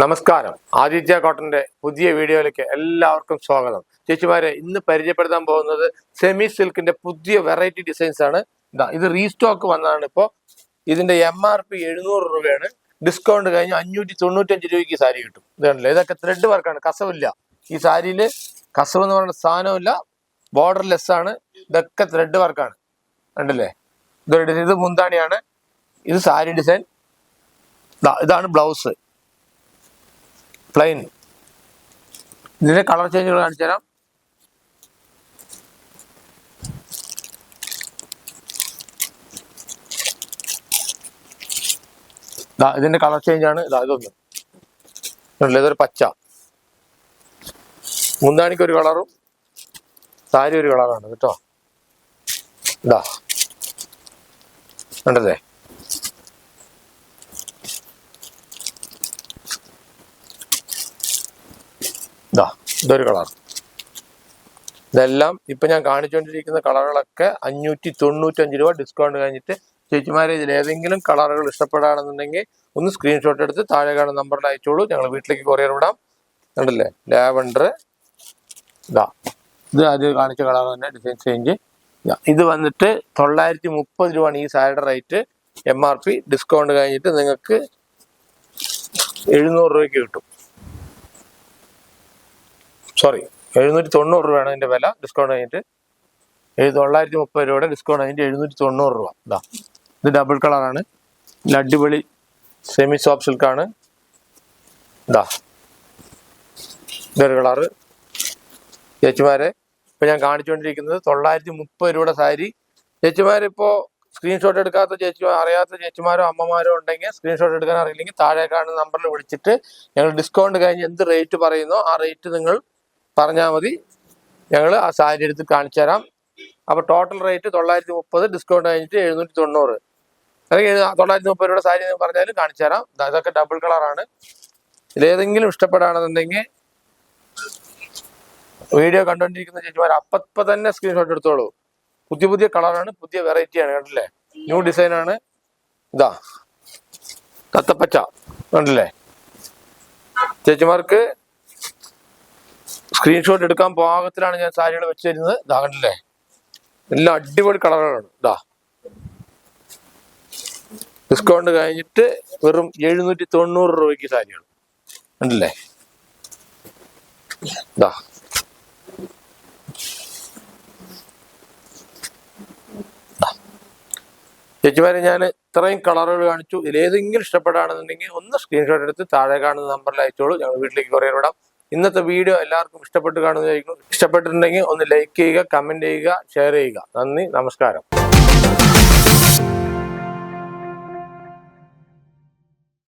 നമസ്കാരം. ആദിത്യ കോട്ടന്റെ പുതിയ വീഡിയോയിലേക്ക് എല്ലാവർക്കും സ്വാഗതം. ചേച്ചിമാരെ ഇന്ന് പരിചയപ്പെടുത്താൻ പോകുന്നത് സെമി സിൽക്കിന്റെ പുതിയ വെറൈറ്റി ഡിസൈൻസ് ആണ്. ഇതാ ഇത് റീസ്റ്റോക്ക് വന്നതാണ് ഇപ്പോ. ഇതിന്റെ എം ആർ പി എഴുന്നൂറ് രൂപയാണ്. ഡിസ്കൗണ്ട് കഴിഞ്ഞ് അഞ്ഞൂറ്റി തൊണ്ണൂറ്റഞ്ച് രൂപയ്ക്ക് സാരി കിട്ടും. ഇതാണല്ലോ ഇതൊക്കെ ത്രെഡ് വർക്കാണ് കസവില്ല. ഈ സാരിയിൽ കസവ് എന്ന് പറയുന്ന സാധനമില്ല ബോർഡർ ലെസ് ആണ്. ഇതൊക്കെ ത്രെഡ് വർക്കാണ് കണ്ടില്ലേ? ഇതൊരു ഇത് മുന്താണിയാണ്. ഇത് സാരി ഡിസൈൻ ഇതാണ് ബ്ലൗസ് പ്ലെയിൻ ഇതിന്റെ കളർ ചേഞ്ചുകൾ കാണിച്ചു തരാം. ഇതിന്റെ കളർ ചേഞ്ച് ആണ്. ഇതാ ഇതൊന്ന്? ഇതൊരു പച്ച. മുന്താണിക്ക് ഒരു കളറും സാരി ഒരു കളറാണ് കേട്ടോ. ഇതാ കണ്ടല്ലേ ഇതാ ഇതൊരു കളർ ഇതെല്ലാം ഇപ്പൊ ഞാൻ കാണിച്ചുകൊണ്ടിരിക്കുന്ന കളറുകളൊക്കെ അഞ്ഞൂറ്റി തൊണ്ണൂറ്റഞ്ച് രൂപ ഡിസ്കൗണ്ട് കഴിഞ്ഞിട്ട് ചേച്ചിമാരെ ഇതിൽ ഏതെങ്കിലും കളറുകൾ ഇഷ്ടപ്പെടുകയാണെന്നുണ്ടെങ്കിൽ ഒന്ന് സ്ക്രീൻഷോട്ട് എടുത്ത് താഴെ കാണുന്ന നമ്പറിൽ അയച്ചോളൂ. ഞങ്ങൾ വീട്ടിലേക്ക് കൊറിയർ വിടാം. കണ്ടില്ലേ? ലാവണ്ടർ. ഇതാ. ഇത് അത് കാണിച്ച കളർ തന്നെ ഡിസൈൻ ചേഞ്ച് ഇത്. വന്നിട്ട് തൊള്ളായിരത്തി മുപ്പത് രൂപയാണ് ഈ സാരിയുടെ rate M R P discount കഴിഞ്ഞിട്ട് നിങ്ങൾക്ക് എഴുന്നൂറ് രൂപയ്ക്ക് കിട്ടും. സോറി എഴുന്നൂറ്റി തൊണ്ണൂറ് രൂപയാണ് ഇതിന്റെ വില ഡിസ്കൗണ്ട് കഴിഞ്ഞിട്ട്. എഴു- തൊള്ളായിരത്തി മുപ്പത് രൂപയുടെ ഡിസ്കൗണ്ട് കഴിഞ്ഞിട്ട് എഴുന്നൂറ്റി തൊണ്ണൂറ് രൂപ ഇതാ ഇത് ഡബിൾ കളറാണ് ഇതിൽ അടിപൊളി സെമി സോഫ്റ്റ് സിൽക്കാണ് ഇതാ ഇതൊരു കളറ് ചേച്ചിമാരെ ഇപ്പൊ ഞാൻ കാണിച്ചുകൊണ്ടിരിക്കുന്നത് തൊള്ളായിരത്തി മുപ്പത് രൂപയുടെ സാരി. ചേച്ചിമാരിപ്പോ സ്ക്രീൻഷോട്ട് എടുക്കാത്ത ചേച്ചി അറിയാത്ത ചേച്ചിമാരോ അമ്മമാരോ ഉണ്ടെങ്കിൽ സ്ക്രീൻഷോട്ട് എടുക്കാൻ അറിയില്ലെങ്കിൽ താഴെ കാണുന്ന നമ്പറിൽ വിളിച്ചിട്ട് ഞങ്ങൾ ഡിസ്കൗണ്ട് കഴിഞ്ഞ് എന്ത് റേറ്റ് പറയുന്നോ ആ റേറ്റ് നിങ്ങൾ പറഞ്ഞാൽ മതി. ഞങ്ങൾ ആ സാരി എടുത്ത് കാണിച്ചു തരാം. അപ്പോൾ ടോട്ടൽ റേറ്റ് തൊള്ളായിരത്തി മുപ്പത് ഡിസ്കൗണ്ട് കഴിഞ്ഞിട്ട് എഴുന്നൂറ്റി തൊണ്ണൂറ് അല്ലെങ്കിൽ തൊള്ളായിരത്തി മുപ്പത് രൂപയുടെ സാരി എന്ന് പറഞ്ഞാലും കാണിച്ചു തരാം. ഇതൊക്കെ ഡബിൾ കളറാണ് ഇതിലേതെങ്കിലും ഇഷ്ടപ്പെടുകയാണെന്നുണ്ടെങ്കിൽ വീഡിയോ കണ്ടുകൊണ്ടിരിക്കുന്ന ചേച്ചിമാർ അപ്പം തന്നെ സ്ക്രീൻഷോട്ട് എടുത്തോളൂ. പുതിയ പുതിയ കളറാണ് പുതിയ വെറൈറ്റിയാണ് കണ്ടില്ലേ ന്യൂ ഡിസൈനാണ് ഇതാ കത്തപ്പച്ച കണ്ടില്ലേ? ചേച്ചിമാർക്ക് സ്ക്രീൻഷോട്ട് എടുക്കാൻ പാകത്തിലാണ് ഞാൻ സാരികൾ വെച്ച് തരുന്നത് ഇതാ കണ്ടില്ലേ? എല്ലാം അടിപൊളി കളറുകളാണ് ഇതാ. ഡിസ്കൗണ്ട് കഴിഞ്ഞിട്ട് വെറും എഴുന്നൂറ്റി തൊണ്ണൂറ് രൂപയ്ക്ക് സാരികൾ. കണ്ടില്ലേ? ഇതാ. ചേച്ചിമാരെ ഞാൻ ഇത്രയും കളറുകൾ കാണിച്ചു. ഇതിലേതെങ്കിലും ഇഷ്ടപ്പെടുകയാണെന്നുണ്ടെങ്കിൽ ഒന്ന് സ്ക്രീൻഷോട്ട് എടുത്ത് താഴെ കാണുന്ന നമ്പറിൽ അയച്ചോളൂ. ഞങ്ങൾ വീട്ടിലേക്ക് കുറേ വിടാം. ഇന്നത്തെ വീഡിയോ എല്ലാവർക്കും ഇഷ്ടപ്പെട്ട് കാണുന്നതായിരിക്കും. ഇഷ്ടപ്പെട്ടിട്ടുണ്ടെങ്കിൽ ഒന്ന് ലൈക്ക് ചെയ്യുക കമന്റ് ചെയ്യുക ഷെയർ ചെയ്യുക. നന്ദി നമസ്കാരം.